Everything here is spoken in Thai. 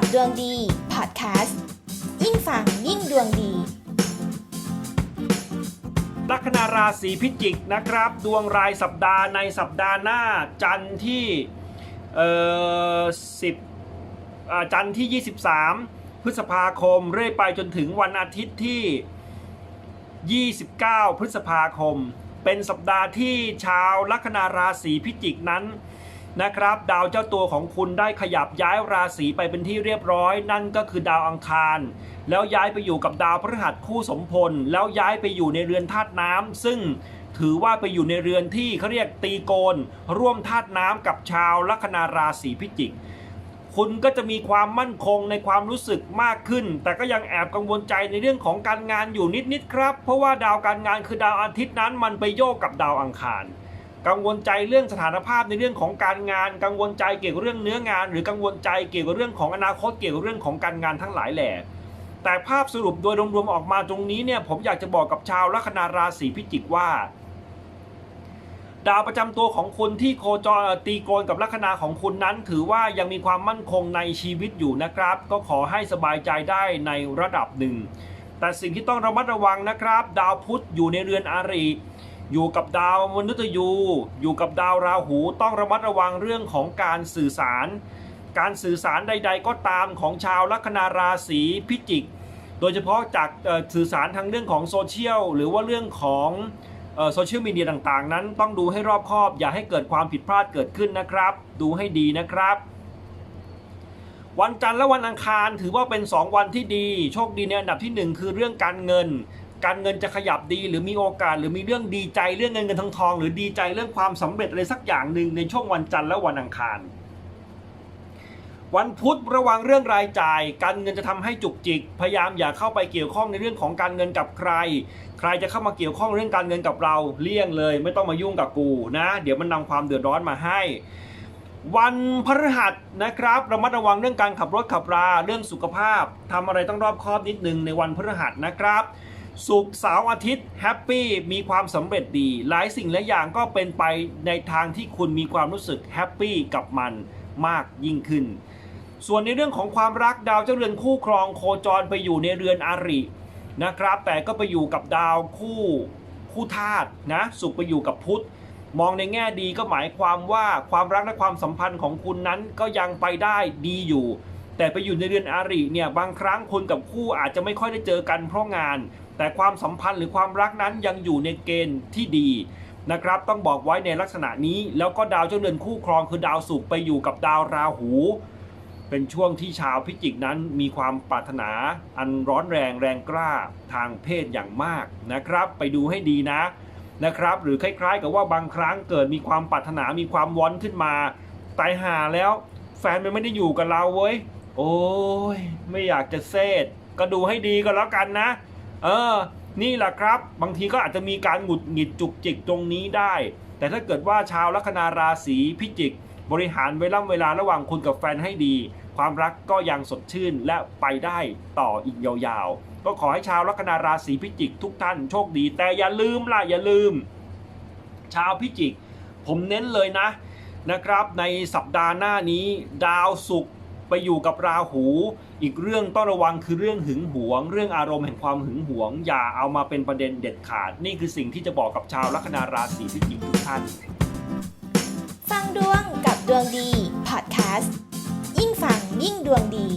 กับดวงดีพอดแคสต์ยิ่งฟังยิ่งดวงดี ลัคนาราศีพิจิกนะครับ ดวงรายสัปดาห์ในสัปดาห์หน้า จันทร์ที่เอ่อสิบจันทร์ที่ 23 พฤษภาคม เรื่อยไปจนถึงวันอาทิตย์ที่ 29 พฤษภาคม เป็นสัปดาห์ที่ชาวลัคนาราศีพิจิกนั้น นะครับ ดาวเจ้าตัวของคุณได้ขยับย้ายราศีไปเป็นที่เรียบร้อย นั่นก็คือดาวอังคาร แล้วย้ายไปอยู่กับดาวพฤหัสคู่สมพล แล้วย้ายไปอยู่ในเรือนธาตุน้ำซึ่งถือว่าไปอยู่ในเรือนที่เขาเรียกตีโกน ร่วมธาตุน้ำกับชาวลัคนาราศีพิจิกคุณก็จะมีความมั่นคงในความรู้สึกมากขึ้น แต่ก็ยังแอบกังวลใจในเรื่องของการงานอยู่นิดๆครับ เพราะว่าดาวการงานคือดาวอาทิตย์นั้นมันไปโยกกับดาวอังคาร กังวลใจเรื่องสถานภาพในเรื่องของการงาน กังวลใจเกี่ยวกับเรื่องเนื้องาน หรือกังวลใจเกี่ยวกับเรื่องของอนาคตเกี่ยวกับเรื่องของการงานทั้งหลายแหล่แต่ภาพสรุปโดยรวมๆออกมาตรงนี้เนี่ยผมอยากจะบอกกับชาวลัคนาราศีพิจิกว่า ดาวประจำตัวของคุณที่โคจรตีโกนกับลัคนาของคุณนั้น ถือว่ายังมีความมั่นคงในชีวิตอยู่นะครับ ก็ขอให้สบายใจได้ในระดับหนึ่ง แต่สิ่งที่ต้องระมัดระวังนะครับ ดาวพุธอยู่ในเรือนอาริ อยู่กับดาวมนุษยู อยู่กับดาวราหูต้องระมัดระวังเรื่องของการสื่อสาร การสื่อสารใด ๆ ก็ตามของชาวลัคนาราศีพิจิก โดยเฉพาะจากสื่อสารทางเรื่องของโซเชียลหรือว่าเรื่องของโซเชียลมีเดียต่างๆ นั้นต้องดูให้รอบคอบ อย่าให้เกิดความผิดพลาดเกิดขึ้นนะครับ ดูให้ดีนะครับ วันจันทร์และวันอังคารถือว่าเป็น 2 วันที่ดี โชคดีในอันดับทีหนึ่1 คือเรื่องการเงิน การเงินจะขยับดีหรือมีโอกาส หรือมีเรื่องดีใจเรื่องเงินเงินทองทอง หรือดีใจเรื่องความสำเร็จอะไรสักอย่างหนึ่งในช่วงวันจันทร์และวันอังคาร วันพุธระวังเรื่องรายจ่าย การเงินจะทำให้จุกจิก พยายามอย่าเข้าไปเกี่ยวข้องในเรื่องของการเงินกับใคร ใครจะเข้ามาเกี่ยวข้องเรื่องการเงินกับเราเลี่ยงเลย ไม่ต้องมายุ่งกับกูนะ เดี๋ยวมันนำความเดือดร้อนมาให้วันพฤหัสนะครับระมัดระวังเรื่องการขับรถขับราเรื่องสุขภาพทำอะไรต้องรอบคอบนิดนึงในวันพฤหัสนะครับ ศุกร์เสาร์อาทิตย์แฮปปี้มีความสำเร็จดี หลายสิ่งหลายอย่างก็เป็นไปในทางที่คุณมีความรู้สึกแฮปปี้กับมันมากยิ่งขึ้น ส่วนในเรื่องของความรักดาวเจ้าเรือนคู่ครองโคจรไปอยู่ในเรือนอารินะครับ แต่ก็ไปอยู่กับดาวคู่คู่ธาตุนะสุขไปอยู่กับพุธมองในแง่ดีก็หมายความว่าความรักและความสัมพันธ์ของคุณนั้นก็ยังไปได้ดีอยู่ แต่ไปอยู่ในเรือนอาริเนี่ยบางครั้งคุณกับคู่อาจจะไม่ค่อยได้เจอกันเพราะงาน แต่ความสัมพันธ์หรือความรักนั้นยังอยู่ในเกณฑ์ที่ดีนะครับต้องบอกไว้ในลักษณะนี้ แล้วก็ดาวเจ้าเรือนคู่ครองคือดาวศุกร์ไปอยู่กับดาวราหู เป็นช่วงที่ชาวพิจิกนั้นมีความปรารถนา อันร้อนแรงแรงกล้าทางเพศอย่างมากนะครับ ไปดูให้ดีนะนะครับ หรือคล้ายๆ กับว่าบางครั้งเกิดมีความปรารถนามีความวอนขึ้นมาตายหาแล้ว แฟนมันไม่ได้อยู่กับเราเว้ย โอ้ยไม่อยากจะเซตก็ดูให้ดีก็แล้วกันนะ เออ นี่แหละครับ บางทีก็อาจจะมีการหงุดหงิดจุกจิกตรงนี้ได้ แต่ถ้าเกิดว่าชาวลัคนาราศีพิจิก บริหารเวลาเวลาระหว่างคุณกับแฟนให้ดี ความรักก็ยังสดชื่นและไปได้ต่ออีกยาวๆ ก็ขอให้ชาวลัคนาราศีพิจิก ทุกท่านโชคดี แต่อย่าลืมล่ะอย่าลืม ชาวพิจิก ผมเน้นเลยนะนะครับ ในสัปดาห์หน้านี้ดาวศุกร์ ไปอยู่กับราหู อีกเรื่องต้องระวังคือเรื่องหึงหวง เรื่องอารมณ์แห่งความหึงหวง อย่าเอามาเป็นประเด็นเด็ดขาด นี่คือสิ่งที่จะบอกกับชาวลัคนาราศีพิจิกทุกท่าน ฟังดวงกับดวงดีพอดแคสต์ยิ่งฟังยิ่งดวงดี